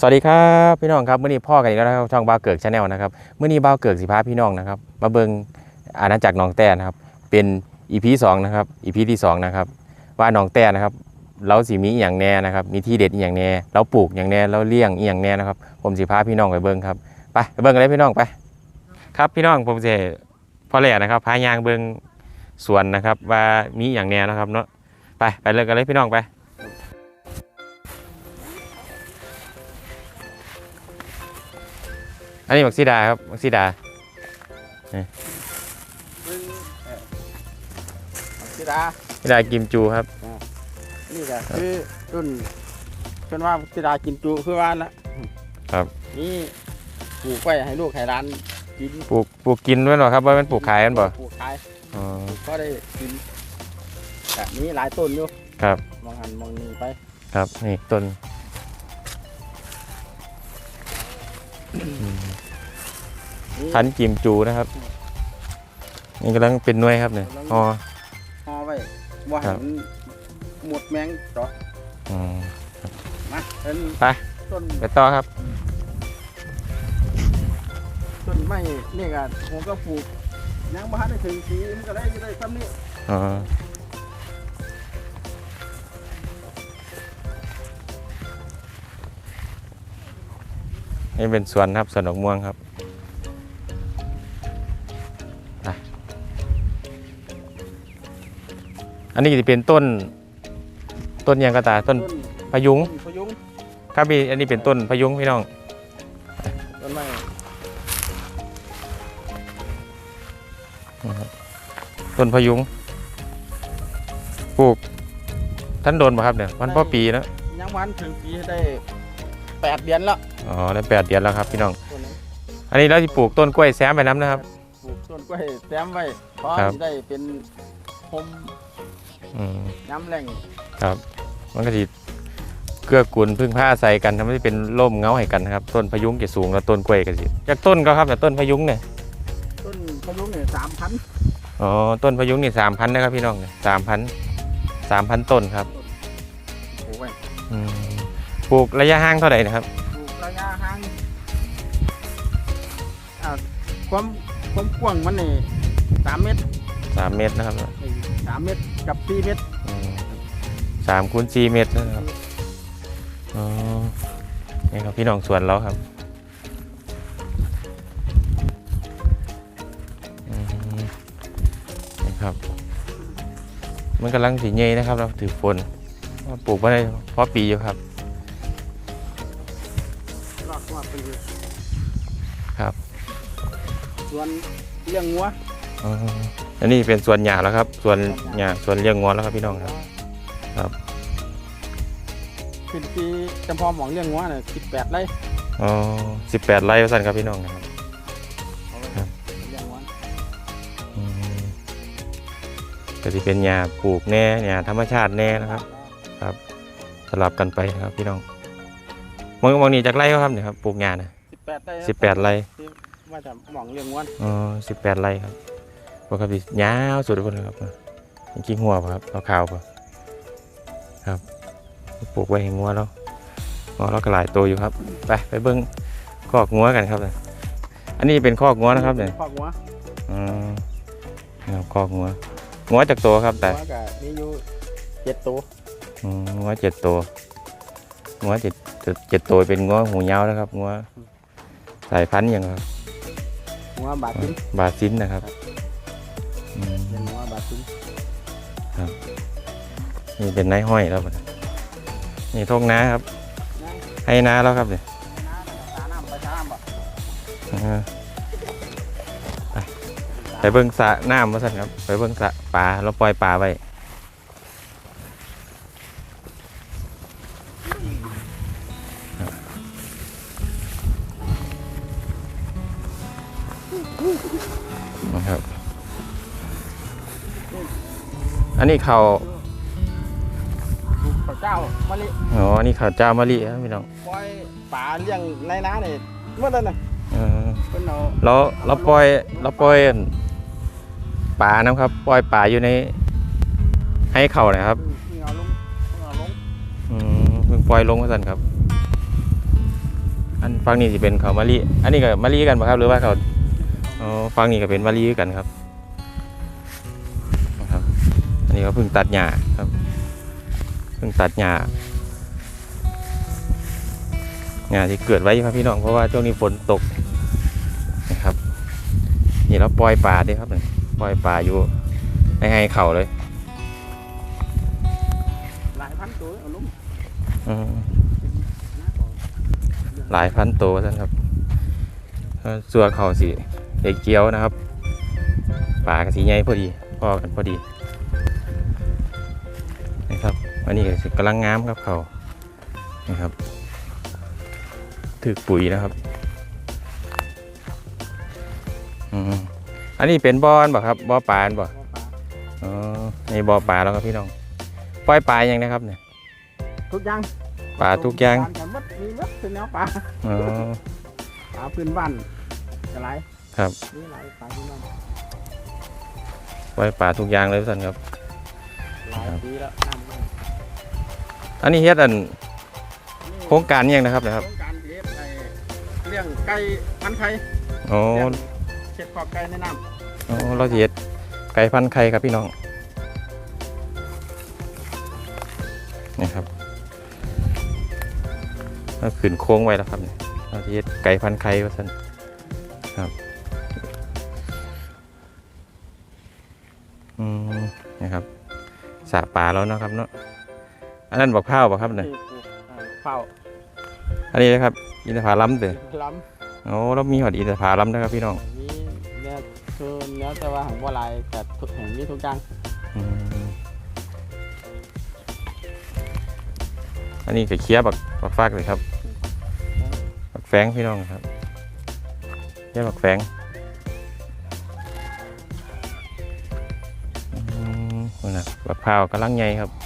สวัสดีครับพี่น้องครับเมื่อนี้พ่อกันอีกแล้วนะครับช่องบ้าเกิกชาแนลนะครับเมื่อนี้บ้าเกิกสิพาพี่น้องนะครับ มาเบิงอาณาจักรหนองแต้นะครับเป็นอีพีสองนะครับอีพีที่สองนะครับว่าหนองแต้นะครับเราสีมีอย่างแน่นะครับมีที่เด็ดอย่างแน่เราปลูกอย่างแน่เราเลี้ยงอย่างแน่นะครับผมสิพาพี่น้องไปเบิงครับไปไปเบิงกันเลยพี่น้องไป ครับพี่น้องผมจะพ่อแหล่นะครับพายางเบิงสวนนะครับว่ามีอย่างแน่นะครับเนาะไปไปเลยกันเลยพี่น้องไป อันนี้มักซีดาครับมักซีดาซึ่งเอ่อธิดาซีดากิมจูครับ นี่ก็คือรุ่นเพิ่นว่าธิดากินจุคือว่าละครับ นี่ปลูกไว้ให้ลูกให้ร้านกินปลูกปลูกกินด้วยเหรอครับว่ามันปลูกขายกันบ่ปลูกขายอ๋อก็ได้กินแบบนี้หลายต้นอยู่ครับมองหันมองนี่ไป ครับนี่ต้น นี่พันธุ์กิมจูนะครับนี่กำลังเป็นหน่วยครับเนี่ยอ๋อห่อไว้ว่าครัให้บมันหมดแมงต่ออืมมาเป็นไปต้นไปต่อครับต้นไม้นี่ก็ผมก็ปลูกยังบ่ทันได้ถึงปีมันก็ได้ได้ซ้ำนี้อ๋อนี่เป็นสวนครับสวนดอกม่วงครับ อันนี้จะเป็นต้นต้นหยังกระตาต้นต้นพะยุงพะยุงครับพี่อันนี้เป็นต้นพะยุงพี่น้องต้นไม้ต้นพะยุงปลูกท่านโดนป่ะครับเนี่ยวันพ่อปีแล้วยังวันถึงปีได้แปดเดือนแล้วอ๋อได้แปดเดือนแล้วครับพี่น้องต้นนี้อันนี้เราจะปลูกต้นกล้วยแซมไปน้ำนะครับ ปลูกต้นกล้วยแซมไว้เพราะครับสิได้เป็นพม อืมน้ำแหล่งมันก็จะเกื้อกูลพึ่งผ้าอาศัยกันทำให้เป็นร่มเงาให้กันนะครับ ต้นพะยุงจะสูงแล้วต้นกล้วยก็สิจากต้นก็ครับแต่ยต้นพะยุงเนี่ยต้นพะยุงเนี่ยสามพันอ๋อต้นพะยุงนี่สามพันนะครับพี่น้องสามพันสามพันต้นครับปลูกไว้อืมปลูกระยะห่างเท่าไหร่นะครับปลูกระยะห่างอ่าความความกว้างมันนี่สามเมตรสามเมตรนะครับสามเมตร กับสี่เมตรอืมสามคูณสี่เมตรนะครับอ๋อนี่ครับพี่น้องสวนเราครับอืมนี่ครับ มันกำลังสีเงยนะครับเราถือฝนว่าปลูกมาได้เพราะปีอยู่ครับรอดว่าเป็นครับ ส่วนเลี้ยงงัว อ๋ออันนี้เป็นสวนหญ้าแล้วครับสวนหญ้าสวนเลี้ยงงอนแล้วครับพี่น้องครับ ครับคือที่จำพอหมองเลี้ยงงัวเนี่ยสิบแปดไร่อ๋อสิบแปดไร่สั่นครับพี่น้องนะครับเอาไว้ครับเลี้ยงงัวอืมก็จะเป็นหญ้าปลูกแน่หญ้าธรรมชาติแน่นะครับสลับกันไปนะครับพี่น้องมองมองนี่จากไร่เขาครับเนี่ยครับปลูกหญ้านะสิบแปดไร่สิบแปดไร่ว่าจะหมองเลี้ยงงัวอ๋อสิบแปดไร่ครับ ปกติยาวสุดคนเลยครับจริงๆหัวป่ะครับขาวๆป่ะครับปลูกไว้ให้งัวแล้วงัวเราก็หลายตัวอยู่ครับ ไปไปเบิ้งคอกงัวกันครับเนี่ยอันนี้เป็นคอกงัวนะครับเนี่ยคอกงัวอืมครับคอกงัวงัวจากตัวครับแต่งัวก็มีอยู่เจ็ดตัวอืมงัวเจ็ดตัวงัวเจ็ดเจ็ดเจ็ดตัวเป็นงัวหูยาวนะครับงัวสายพันธุ์อย่างครับงัวบาดจิ้นบาซินนะครับอืม เป็นงัวบาดจิ้นนี่เป็นนายห้อยแล้วบัดนี้นี่ทงนาครับนะให้นาแล้วครับเนี่ยน้าตาน้ำไปตาน้ำบ่อ่าไปไปเบิ้งสระน้ำมาสั่นครับ ไปเบิ้งสระปลาเราปล่อยปลาไว้ นนี้เขาลูกพระเจ้ามะลิอ๋ออันนี้เขาวเจ้ามะลิครับพี่น้องปล่อยป่าเลี้ยงในน้าเนี่ยเมื่อนั้นน่ะเออเพิ่นเอาเราเราปล่อยเราปล่อยปลานะครับ ปล่อยปลาอยู่ใน ให้เขานะครับเพิ่งเอาลงเพิ่งเอาลงอืมเพิ่งปล่อยลงมาสั่นครับ อันฟังนี่สิเป็นเขาวมะลิอันนี้ก็มะลิกันปะครับ หรือว่าเขาอ๋อฟังนี่ก็เป็นมะลิกันครับนะครับอั นนี้ก็เพิ่งตัดหญ้าครับเพิ่งตัดหญ้าหญ้าที่เกิดไว้ครับพี่น้องเพราะว่าช่วงนี้ฝนตกนะครับ นี่เราปล่อยปลาด้วยครับนี่ปล่อยปลาอยู่ในให้เขาเลยหลายพันตัวเอาลุงอืมนะก่อนหลายพันตัวท่านครับเอ่อส่วนเขาสิเด็กเกียวนะครับปลากระสีใหญ่พอดีพอกันพอดีนะครับ อันนี้ก็สิกำลังงามครับเขานะครับถือปุ๋ยนะครับอืมอันนี้เป็นบ่อนบ่ครับบ่อปลาอันบ่บ่ปลาอ๋อนี่บ่อปลาแล้วครับพี่น้องปล่อยปลายังนะครับเนี่ยทุกอย่างปลาทุกอย่างปลกันหมดมีหมดเป็นแนวปลาอ๋อปลาพื้นบ้านจะหลายครับนี่หลายปลาพื้นบ้านปล่อยปลาทุกอย่างเลยท่านครับหลายปีแล้วน้ำมัน อันนี้เฮ็ดอันนี่โครงการอิหยังนะครับนะครับ โครงการเลี้ยงไอ้เลี้ยงไก่พันธุ์ไข่โอ้เลี้ยงเช็ดขอบไก่ในน้โอ้เราสิเฮ็ดไก่พันธุ์ไข่ครับพี่น้อง นี่ครับเราขึ้นโค้งไว้แล้วครับเนี่ยเราสิเฮ็ดไก่พันธุ์ไข่ว่าซั่นครับ อืมนะครับสระปลาแล้วเนาะครับเนาะ อันนั้นบอกข้าวบ่ครับำเนี่ยที่ปลูกเอ่อข้าวอันนี้นะครับอินทผลัมเด้อล้โอ้เรามีหอดอินทผลัมนะครับพี่น้องำมีเนื้อคือเนื้อแต่ว่าของบัวลายแต่ทุกแห่งมีทุกอย่างอืมอันนี้ก็เคี้ยบักบักฟากเลยครับบักแฟงพี่น้องครับเคี้ยบักแฟงอืมนั่นนะบักพร้าวกำลังใหญ่ครับนะครับ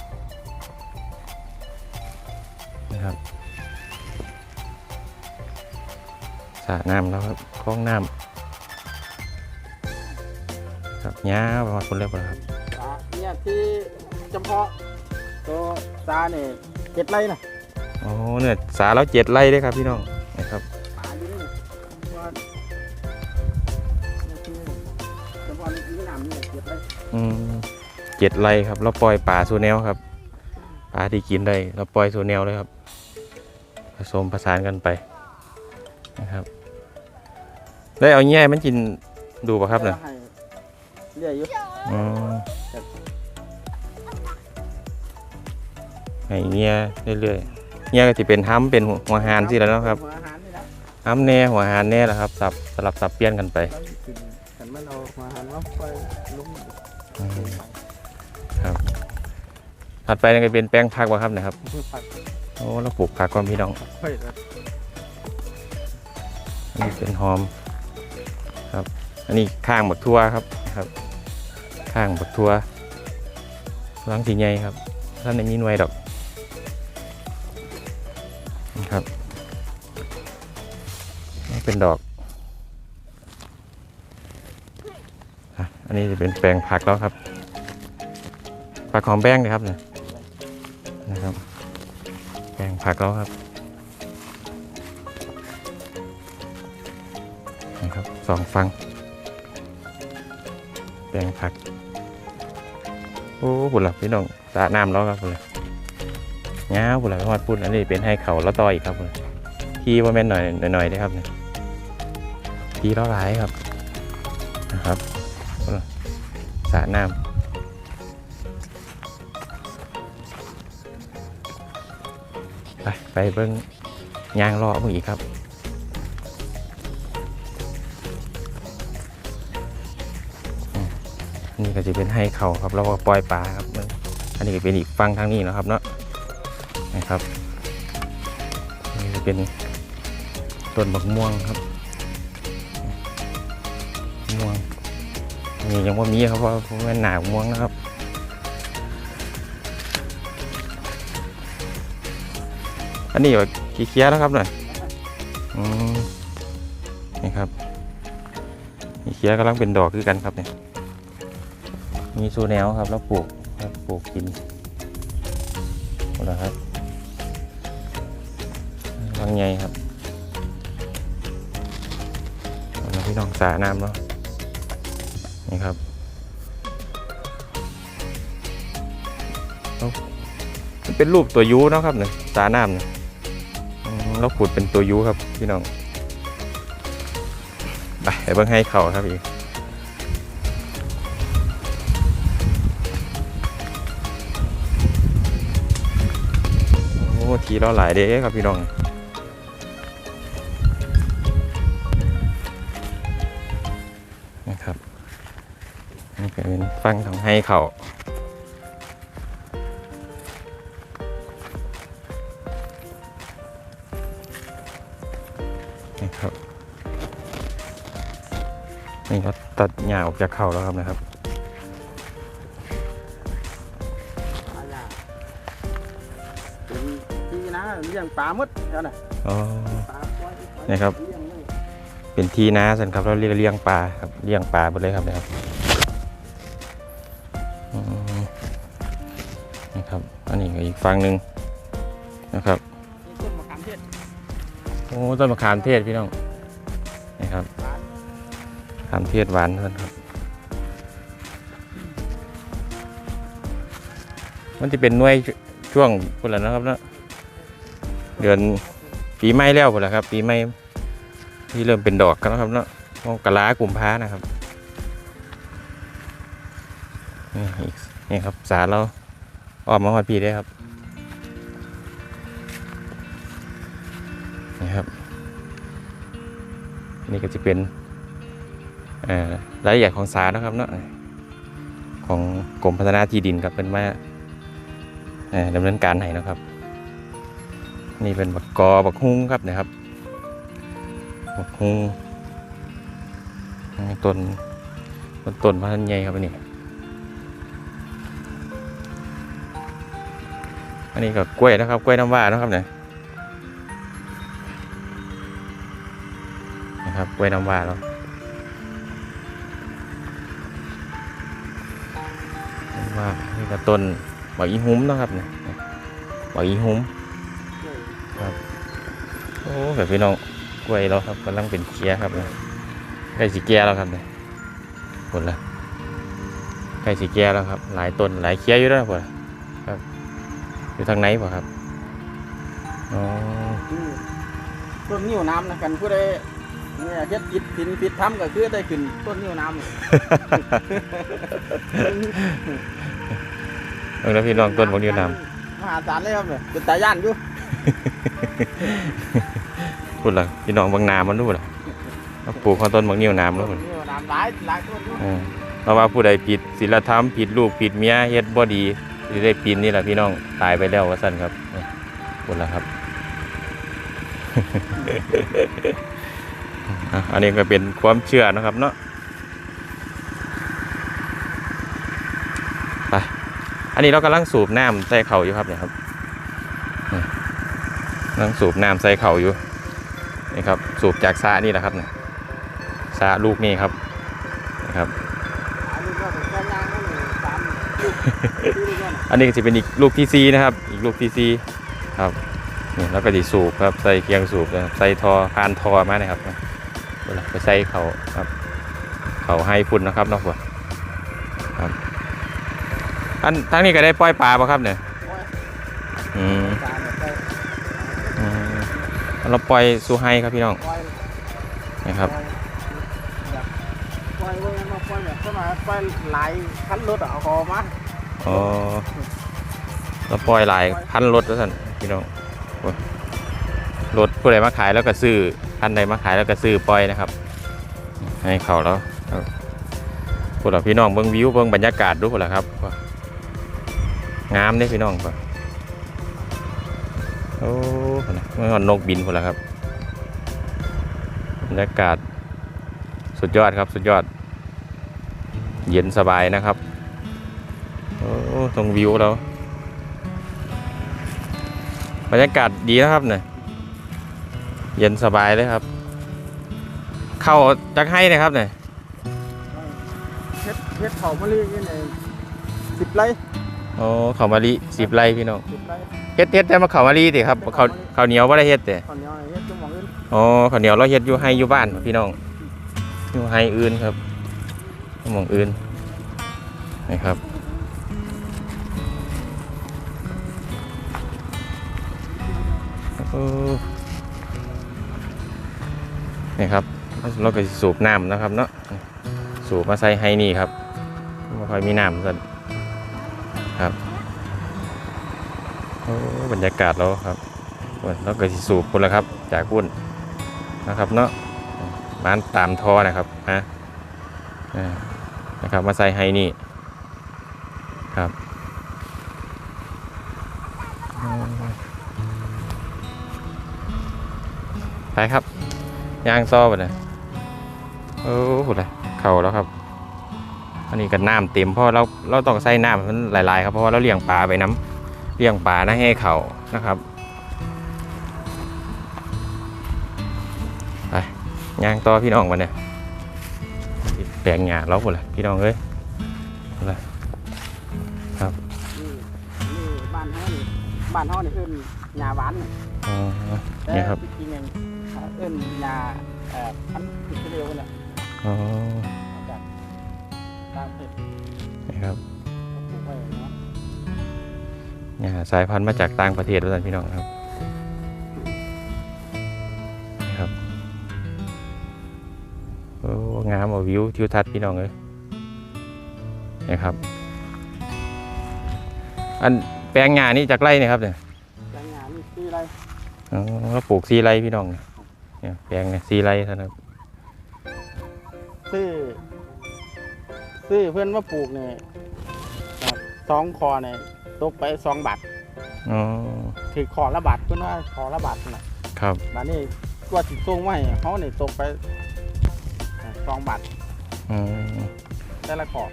ระน้ำแล้วครับคลองน้ำครับย้าวประมาณคนเรียบร้อยครับปลาเนี่ยที่จำเพาะตัวตาเนี่ยเจ็ดไร่นะโอ้เนี่ยสาแล้วเจ็ดไร่เด้วยครับพี่น้องนะครับปลาอยู่นี่ว่าเนี่ยคือจำเพาะนี่คือน้ำนี่เจ็ดไร่อืมเจ็ดไร่ครับเราปล่อยป่าสู่แนวครับปลาที่กินได้เราปล่อยสู่แนวเลยครับ ผสมผสานกันไปนะครับ ได้เอาแง่มันกินดูป่ะครับเนี่ยให้เรียกอยู่อืมให้เงี้ยเรื่อยๆเงี้ยก็จะเป็นห้ำเป็นหัวหานสิแล้วเนาะครับหัวอาหารนี่นะห้ำแน่หัวหานแน่แหละครับสับสลับสับเปลี่ยนกันไปแล้วกินกันมันเอาหัวอาหารมาปล่อยลุงอืมถัดไปนั่นก็เป็นแป้งผักป่ะครับเนะครับผักโอ้เราปลูกผักก่อนพี่น้องค่อยนะ อันนี้เป็นหอมครับ อันนี้ข้างบักทั่วครับครับ ข้างบักทั่วล้างสีใหญ่ครับท่านในมีหน่วยดอกนะครับเป็นดอก อันนี้จะเป็นแปลงผักแล้วครับ ผักหอมแป้งนะครับเนี่ยนะครับ แปลงผักแล้วครับนะครับสองฟัง แปลงผัก โอ้บุญหลับพี่น้องสระน้ำแล้วครับบุหลับง้าวบุญหลับฮอดปุ่นอันนี้เป็นให้เขาแล้วต่ออีกครับบุญหลับขี้ว่าแม่นหน่อยหน่อยได้ครับเนี่ยขี้แล้วหลายครับนะครับสระน้ำไปไปเบิ้งยางรอเพิ่งอีกครับ นี้ก็จะเป็นให้เขาครับแล้วก็ปล่อยปลาครับอันนี้ก็เป็นอีกฟังทางนี้นะครับเนาะนะครับนี่จะเป็นต้นบักม่วงครับม่วงอันนี้ยังว่ามีครับเพราะมันหนาม่วงนะครับอันนี้ว่าขี้เคี้ยนะครับหน่อยอืมนี่ครับขี้เคี้ยกำลังเป็นดอกคือกันครับเนี่ย มีสูแนวครับ แล้วปลูกครับปลูกกินหมดแล้วครับบางไงครับพี่น้องสระน้ำเนาะนี่ครับเอามันเป็นรูปตัวยูเนาะครับเนี่ยสระน้ำเนี่ยเราขุดเป็นตัวยูครับพี่น้องไปไปเบิ่งให้เขาครับอีก ทีเราหลายเด้ครับพี่น้องนะครับนี่เป็นฟังของให้เขานี่ครับนี่ก็ตัดหญ้าออกจากเขาแล้วครับนะครับ เลี้ยงปลาหมดเท่านั้นอ๋อ ปลาปล่อยนี่ครับ เลี้ยงเลยเป็นทีนาสันครับเราเรียกเลี้ยงปลาครับเลี้ยงปลาหมดเลยครับนะครับอืมนี่ครับ อันนี้ก็อีกฝั่งหนึ่งนะครับนี่ต้นมะขามเทศโอ้ต้นมะขามเทศพี่น้องนี่ครับหวานมะขามเทศหวานเพื่อนครับ มันจะเป็นหน่วยช่วงพุ่นแหละนะครับเนาะ เดือนปีใหม่แล้วพุ่นแหละครับ ปีใหม่ที่เริ่มเป็นดอกกันแล้วครับเนาะมกรากลุ่มภานะครับนี่นี่ครับสารเราออกมาหอดพีได้ครับนี่ครับ นี่ก็จะเป็นรายละเอียดของสารนะครับเนาะของกรมพัฒนาที่ดินครับเป็นมาดำเนินการให้นะครับ นี่เป็นบักกอบักฮุ้งครับนะครับบักฮุ้งต้นต้นต้นพันธุ์ใหญ่ครับนนี้อันนี้ก็กล้วยนะครับกล้วยน้ำว้านะครับเนี่ยนะครับกล้วยน้ำว้าแล้วว้านี่ก็ต้นบักอีหุ้มนะครับเนี่ยบักอีหุ้ม อ้แบบพี่น้องกล้วยเราครับกำลังเป็นเคี้ยครับเนี่ยใกล้สีแก่แล้วครับเนี่ยผลละใกล้สีแก่แล้วครับ หลายต้นหลายเคี้ยอยู่แล้วผลครับ อยู่ทางไหนป่ะครับอ๋อนี่ต้นนิ้วน้ำนะกันผู้ใดเนี่ยเฮ็ดผิดผิดผิดทำก็คือได้ขึ้นต้นนิ้วน้ำเออแล้วพี่น้องต้นบางนิ้วน้มหาศาลเลยครับเนี่ยเป็นตาย่านอยู่ำ พูดละพี่น้องบางนามันรู้ละเอาปลูกข้าวต้นบางนิ้วน้ำแล้วต้พุ่นนนิ้วน้ำหลายหลายต้นอยู่เออเพราะว่าผู้ใดผิดศีลธรรมผิดลูกผิดเมียเฮ็ดบ่ดีสิได้ปีนนี่แหละพี่น้องตายไปแล้วว่าซั่นครับนี่พูดละครับอะอันนี้ก็เป็นความเชื่อนะครับเนาะไปอันนี้เรากำลังสูบน้ำใส่เขาอยู่ครับเนี่ยครับนี่กำลังสูบน้ำใส่เขาอยู่ นี่ครับสูบจากสระนี่แหละครับเนี่ยสระลูกนี่ครับนะครับอันนี้ก็เป็นแค่ยางนั่นเองสามลูกที่ลูกนั่นน่ะอันนี้ก็จะเป็นอีกลูกที่ซีนะครับ อีกลูกที่ซีครับนี่แล้วก็ดีสูบครับใส่เคียงสูบนะครับใส่ทอพานทอมานะครับเวลาไปใส่เขาครับ เขาให้พุ่นนะครับเนาะพ่อครับอันทั้งนี้ก็ได้ปล่อยปลาป่ะครับเนี่ยโอ้ยอืม จานเนี่ยไป อืม เราปล่อยสู่ให้ครับพี่น้องปล่อยนะครับปล่อยแบบปล่อยว่างั้นมาปล่อยแบบสมัยปล่อยหลายคันรถอะเอาคอมาอ๋อเราปล่อยหลายพันรถแล้วท่านพี่น้องโอ้ยรถผู้ใดมาขายแล้วก็ซื้อพันใดมาขายแล้วก็ซื้อปล่อยนะครับ ให้เขาแล้วครับพวกเราพี่น้องเบิ้งวิวเบิ้งบรรยากาศดูพวกเราครับว่างามเด้พี่น้องป่ะ โอ้พุ่นน่ะไม่ว่านกบินพวกเราครับบรรยากาศสุดยอดครับสุดยอด เย็นสบายนะครับ โอ้ตรงวิวแล้วบรรยากาศดีนะครับเนี่ยเย็นสบายเลยครับ เข้าจากให้นะครับเนี่ยเพชรเพชรเขามะลินี่เนี่ยสิบไร่โอ้ข้าวมะลิสิบไร่พี่น้องสิบไร่ เฮ็ดเฮ็ดแต่มาข้าวมะลิติครับข้าวข้าวเหนียวว่าได้เฮ็ดแต่ข้าวเหนียวเฮ็ดจุ่มหมองอื่นอ๋อข้าวเหนียวเราเฮ็ดอยู่ให้อยู่บ้านพี่น้องอยู่ไฮอื่นครับหมองอื่นนี่ครับโอ้นี่ครับเราก็สิสูบน้ำนะครับเนาะสูบมาใส่ไฮนี่ครับไม่ค่อยมีน้ำสันครับโอ้ บรรยากาศเราครับเราก็สิสูบคนละครับ จากพุ่นนะครับเนาะบ้านตามท่อนะครับนะนะครับมาใส่ไฮนี่ครับไปครับย่างซ้อไปเลยโอ้โหเลยเข่าแล้วครับ อันนี้ก็น้ำเต็มเพราะเราเราต้องใส่น้ำมันหลาย ๆ ครับเพราะว่าเราเลี้ยงปลาไปน้ำ เลี้ยงปลานะให้เขานะครับไปย่างต่อพี่น้องมาเนี่ยแปลงหญ้าเราหมดเลยพี่น้องเอ้ยนี่นี่บ้านเฮานี่บ้านเฮานี่เอิ้นหญ้าหวานนี่อ๋อแต่นี่ครับจริงๆเองเอ่อเอิ้นหญ้าเอ่อพันธุ์ติดเร็วเนี่ยอ๋อมาจากต่างประเทศนี่ครับ เขาปลูกไว้เนาะหญ้าสายพันธุ์มาจากต่างประเทศด้วยกันพี่น้องครับนี่ครับโอ้งามเอาวิวทิวทัศน์พี่น้องเอ้ยนี่ครับ อันแปลงหญ้านี่จากไร่เนี่ยครับเนี่ยแปลงหญ้านี่ปีอะไรอ๋อเราปลูกซีไรพี่น้องเนี่ยเนี่ยแปลงเนี่ยซีไรเท่านั้นครับซื้อซื้อเพื่อนมาปลูกเนี่ยครับสองคอเนี่ย ตกไปสองบาทอ๋อถือคอละบาทเพื่อนว่าคอละบาทนะครับบาทนี้กว่าสิส่งไว้เขาเนี่ยตกไปอ่าสองบาทอืมแต่ละคอ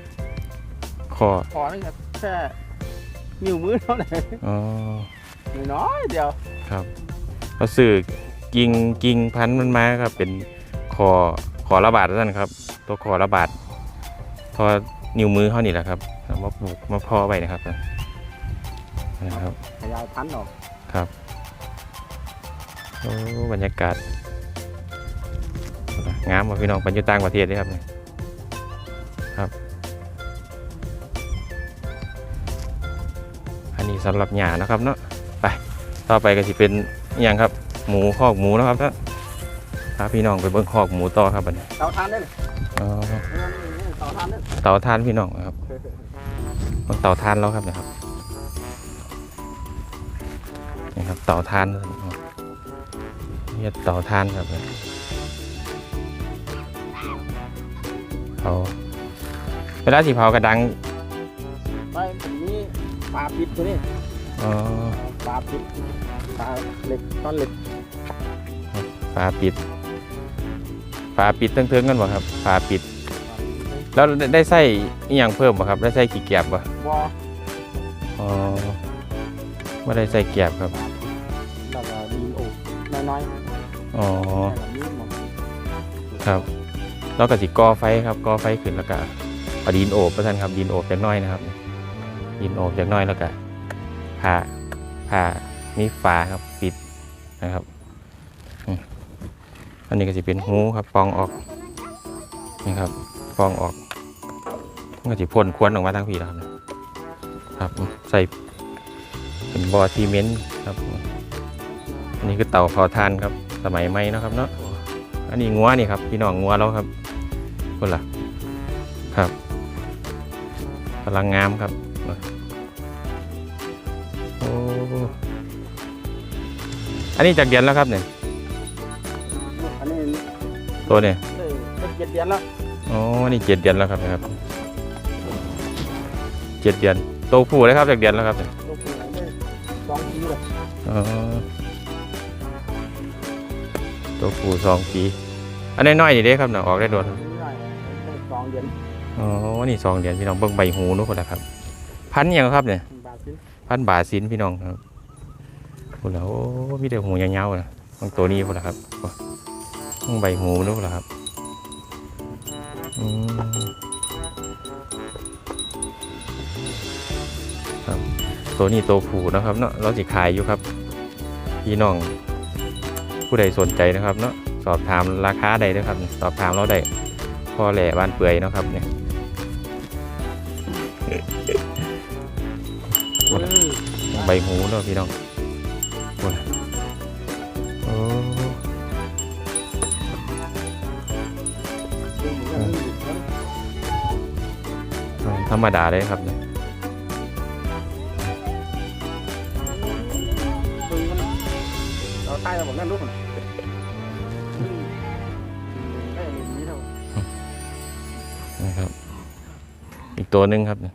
ข้อคอนี่ก็แค่นิ้วมือเท่านั้นอ๋อน้อยๆเดียวครับเราสื่อกิ่งกิ่งพันธุ์มันมาครับ เป็นคอคอระบาดนั่นครับ ตัวคอระบาดทอนิ้วมือเขานี่แหละครับเอามาปลูกมาเพอไว้นะครับ นะครับขยายพันธุ์ออกครับโอ้บรรยากาศงามกว่าพี่น้องไปอยู่ต่างประเทศเลยครับเนี่ยครับอันนี้สำหรับหญ้านะครับเนาะไปต่อไปก็สิเป็นอหย่างครับ หมูคอกหมูนะครับท่านพาพี่น้องไปเบิ่งคอกหมูต่อครับบัดนี้เตาทานได้เลยอ๋อนี่เตาทานได้เลยเตาทานพี่น้องครับเบิ่งเตาทานแล้วครับเนะครับ เตาทานนี่เตาทานครับเนี่ยเผาเวลาสิเผากระดังไปผมมีปลาปิดตัวนี้ออปลาปิดปลาเหล็กต้อนเหล็กฝาปิดฝาปิดเทิงๆกันบ่ครับฝาปิด แล้วได้ได้ใส่อีหยังเพิ่มบ่ครับ ได้ใส่ขี้เกียจบ่บออ๋อไม่ได้ใส่เกียบครับ อบน้อยอ๋อๆแบบนี้หมดครับแล้วก็สิก่อไฟครับก่อไฟขึ้นแล้วก็เอาดินโอบประทันครับดินโอบจักหน้อยนะครับ ดินโอบจักหน้อยแล้วก็ผ้าผ้ามีฝาครับปิดนะครับอืมอันนี้ก็จะเป็นหูครับฟองออกนี่ครับฟองออกมันก็จะพ่นควนออกมาทางผีแล้วครับ ครับใส่เป็นบอซีเมนต์ครับอั นนี้คือเตาเผาถ่านครับ สมัยใหม่เนาะครับเนาะอันนี้งัวนี่ครับพี่น้องงัวเราครับคนละครับกำลังงามครับโอ้อันนี้จากเดือนแล้วครับเนี่ยอันนี้ตัวเนี่ยได้ได้เจ็ดเดือนแล้วอ๋ออันนี่เจ็ดเดือนแล้วครับนะครับเจ็ดเดือนโตวผู้เลยครับจากเดือนแล้วครับเนี่ยลูกผู้ได้สองปีเลยอ๋อ ตัวผู้สองปีอันน้อยๆนี่เด้ครับเนาะออกได้โดนได้ได้สองเดือนอ๋อนี่สองเดือนพี่น้องเบิ่งใบหูนู้นคนละครับ พันธุ์หยังครับเนี่ยบาทสิพันบาทสินพี่น้องครับพูดแล้วโอ้มีแต่หูยาวๆนะบางตัวนี้พูดแล้วครับต้องใบหูนู้นแหละครับอืมครับ ตัวนี้ตัวผูนะครับเนาะเราสิขายอยู่ครับ พี่น้อง ผู้ใดสนใจนะครับเนาะสอบถามราคาใดนะครับ สอบถามเราได้พ่อแหล่บ้านเปื่อยนะครับเนี่ยใบหูเนาะพี่น้องโอ้ยโอ้ดึงเหมือนกันดึงเหมือนกันธรรมดาเลยครับเนี่ย เราใต้เราบอกนั่นลูกมันดึงได้อย่างนี้เท่านะครับ อีกตัวหนึ่งครับเนี่ย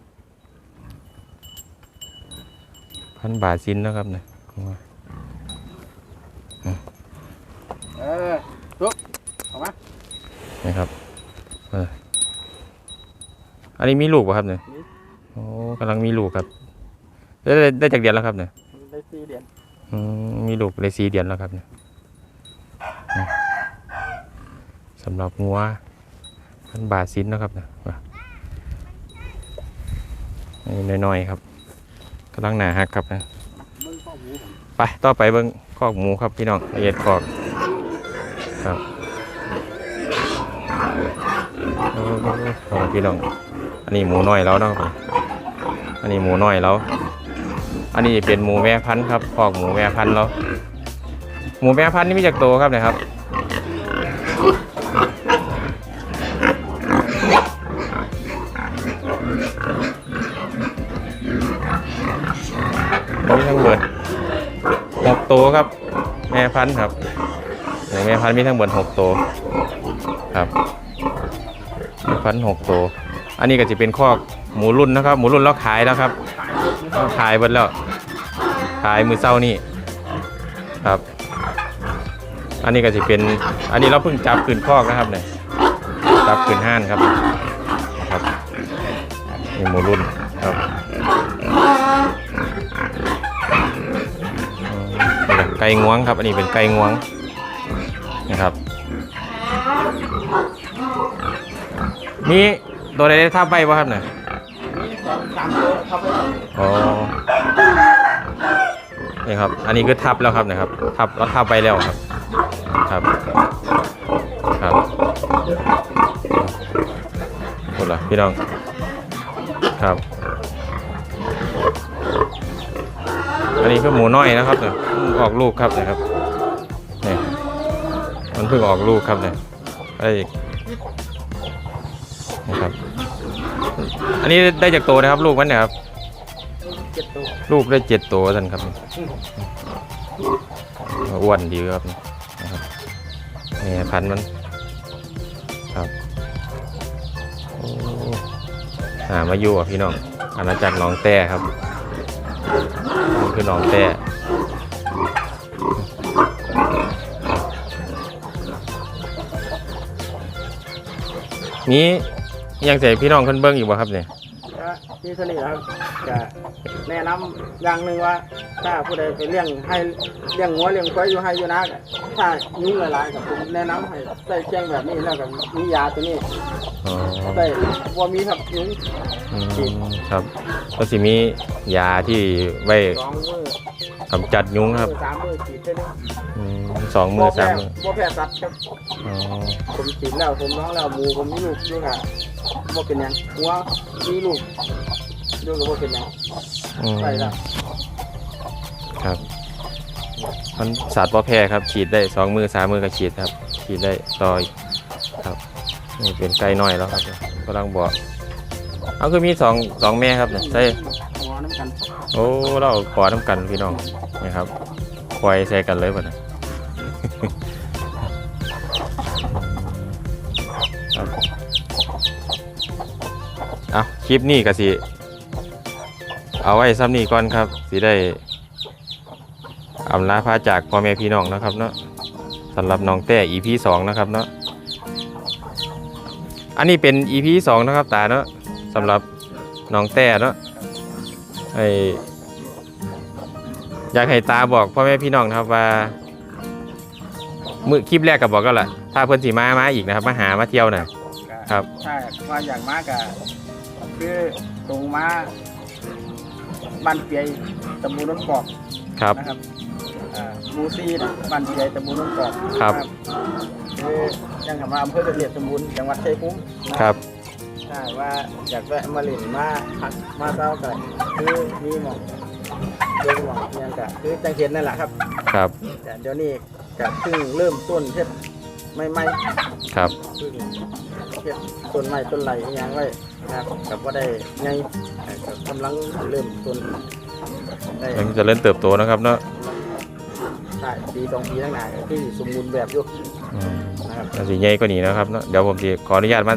พันบาทซินเนาะครับเนี่ยเออลุกออกมานะครับเอออันนี้มีลูกป่ะครับเนี่ยมีโอ้กำลังมีลูกครับได้ได้ได้จากเดือนแล้วครับเนี่ยได้สี่เดือนอื มีลูกได้สีเดือนแล้วครับเนี่ยสำหรับงัวพันบาทซินนะครับเนี่ยน,น้อยๆครับกำลังหนาฮักครับนะไปต่อไปเบิ้งคอกหมูครับพี่น้องละเอียดคอกครับโอ้โหพี่น้อง อันนี้หมูน้อยแล้วเนาะครับอันนี้หมูน้อยแล้ว อันนี้เป็นหมูแม่พันธุ์ครับคอกหมูแม่พันธุ์แล้วหมูแม่พันธุ์นี่มีจากโตครับเนะครับมีทั้งหมดหกตัวครับ แม่พันธุ์ครับหมูแม่พันธุ์มีทั้งหมดหกตัวครับแม่พันธุ์หกตัวอันนี้ก็จะเป็นคอกหมูรุ่นนะครับ หมูรุ่นเราขายแล้วครับเราขายหมดแล้ว ขายมือเศร้านี่ครับ อันนี้ก็จะเป็นอันนี้เราเพิ่งจับขืนคอกนะครับเนี่ยจับขืนห้านครับครับนี่หมูรุ่นครับอืมไก่งวงครับ อันนี้เป็นไก่งวงนะครับมีตัวใดได้ทับใบป่ะครับเนี่ยมีสองสามตัวเข้าไปอ๋อ นี่ครับ อันนี้คือทับแล้วครับนะครับ ทับแล้วทับไปแล้วครับ ครับ ครับหมดละพี่น้อง ครับ อันนี้คือหมูน้อยนะครับเนี่ยเพิ่งออกลูกครับนะครับนี่มันเพิ่งออกลูกครับเนี่ยไอ้นี่ครับ อันนี้ได้จากโตนะครับ ลูกมันเนี่ยครับ ลูกได้เจ็ดตัวท่านครับอ้วนดีครับนี่พันมันครับหามาอยู่อะพี่น้องอาณาจักรหนองแต้ครับนี่คือหนองแต้นี้ยังใส่พี่น้องเพิ่นเบิ้งอยู่บ่ครับเนี่ย ก็ที่เสน่ห์ครับจะแนะนำอย่างหนึ่งว่า ถ้าผู้ใดไปเลี้ยงให้เลี้ยงงัวเลี้ยงควายอยู่ให้อยู่นะก็ถ้ายุ่งหลายๆกับผมแนะนำให้ใส่แจ้งแบบนี้แล้วก็มียาตัวนี้อ๋อใส่บ่มีครับยุ่งอืมครับ ก็สิมียาที่ไว้ สองมือ กำจัดยุงครับมือสามมือฉีดได้เลยอืมสองมือสามมือบ่แพ้สัตว์ครับอ๋อผมฉีดแล้วผมน้องแล้วหมูผมมีลูกอยู่ค่ะบ่เป็นหยังงัวมีลูกอยู่ก็บ่เป็นหยังอืมใส่แล้วครับ มันสัตว์ปอแพร่ครับฉีดได้สองมือสามมือก็ฉีดครับ ฉีดได้ต่ออีกครับนี่เป็นไก่น้อยแล้วครับกำลังบอกเอาคือมีสองสองแม่ครับเนี่ยใช่หัวน้ำกัน โอ้เราขอน้ำกันพี่น้องนี่ครับควายใส่กันเลยป่ะนะเอาคลิปนี้ก็สิ เอาไว้ซ้ำนี้ก่อนครับ สิได้อำลาพาจากพ่อแม่พี่น้องนะครับเนาะสำหรับน้องแต่ EP สองนะครับเนาะอันนี้เป็น EP สองนะครับตาเนาะสำหรับน้องแต่เนาะ ไออยากให้ตาบอกพ่อแม่พี่น้องนะครับว่ามือคลิปแรกก็บอกก็แหละถ้าเพื่อนสีมามาอีกนะครับมาหามาเที่ยวหน่อยครับใช่ว่าอย่างมากอะคือตรงมาบ้านเปียตำบลน้นกอกครับ นะครับอ่าหมูซีนะบ้านเปียตำบลน้นกอกครับคคือยังกลับมาอำเภอเกษตรสมบูรณ์จังหวัดชัยภูมิครับ ถ้าว่าอยากแวะมาเล่นมาพักมาเศร้าก็คือมีหมองเรื่องหมองอิหยังก็คือจังเห็นนั่นแหละครับ ครับ แต่เดี๋ยวนี้ก็เพิ่งเริ่มต้นเฮ็ดไม่ไม่ครับเพิ่งเฮ็ดต้นไม้ต้นไหลอหยังไว้นะครับกับว่าได้ไงก็กำลังเริ่มต้นได้มันจะเริ่มเติบโตนะครับเนาะได้ปีสองปีตั้งหนาที่สมบูรณ์แบบอยู่อืมนะครับอันสีใหญ่กว่านี้นะครับเนาะเดี๋ยวผมจะขออนุญาตมา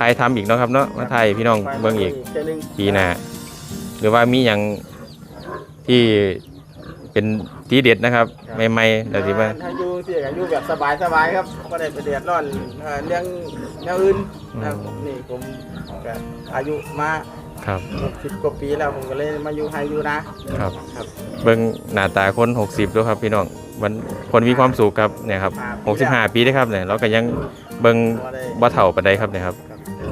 ถ่ายทำอีกเนาะครับเนาะมาถ่ายพี่น้องเบิ่งอีกเทื่นึงปีหน้าหรือว่ามีอย่างที่เป็นทีเด็ดนะครับใหม่ๆเดี๋ยวสิมาถ้าอยู่เสียกันอยู่แบบสบายๆครับก็ได้ไปเดือดร้อนเอ่อเรื่องแนวอื่นนะครับนี่ผมก็อายุมาครับสิบกว่าปีแล้วผมก็เลยมาอยู่ไฮอยู่นะครับครับ เบิ่งหน้าตาคน60ด้วยครับพี่น้องมันคนมีความสุขครับเนี่ยครับ65ปีได้ครับเนี่ยเราก็ยังเบิ่งบ่ได้บ่เฒ่าปานใดครับเนี่ยครับ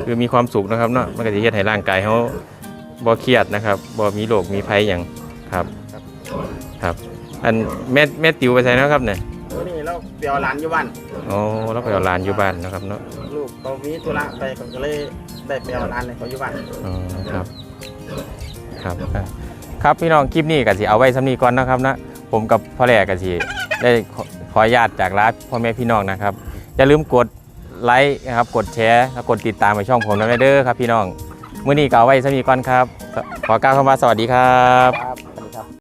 ครับคือมีความสุขนะครับเนาะมันก็จะเฮ็ดให้ร่างกายเขาบ่เครียดนะครับบ่มีโรคมีภัยหยังครับครับครับ อันแม่แม่ติวไปใส่นาะครับเนี่ยวันนี้เราเปียวหลานอยู่บ้านอ๋อเราไปเอาหลานอยู่บ้านนะครับเนาะลูกเขามีธุระไปผมก็เลยได้เปียวหลานเลยเขาอยู่บ้านอ๋อครับ ครับอะครับพี่น้องคลิปนี้ก็สิเอาไว้สำนีก่อนนะครับนะผมกับพ่อแหล่ก็สิได้ขอขออนุญาตจากลาพ่อแม่พี่น้องนะครับอย่าลืมกด ไลค์นะครับกดแชร์และกดติดตามไปช่องผมนะเด้อครับพี่น้องมื้อนี้ก็เอาไว้สำนีก่อนครับ ขอกล่าวคำว่าสวัสดีครับ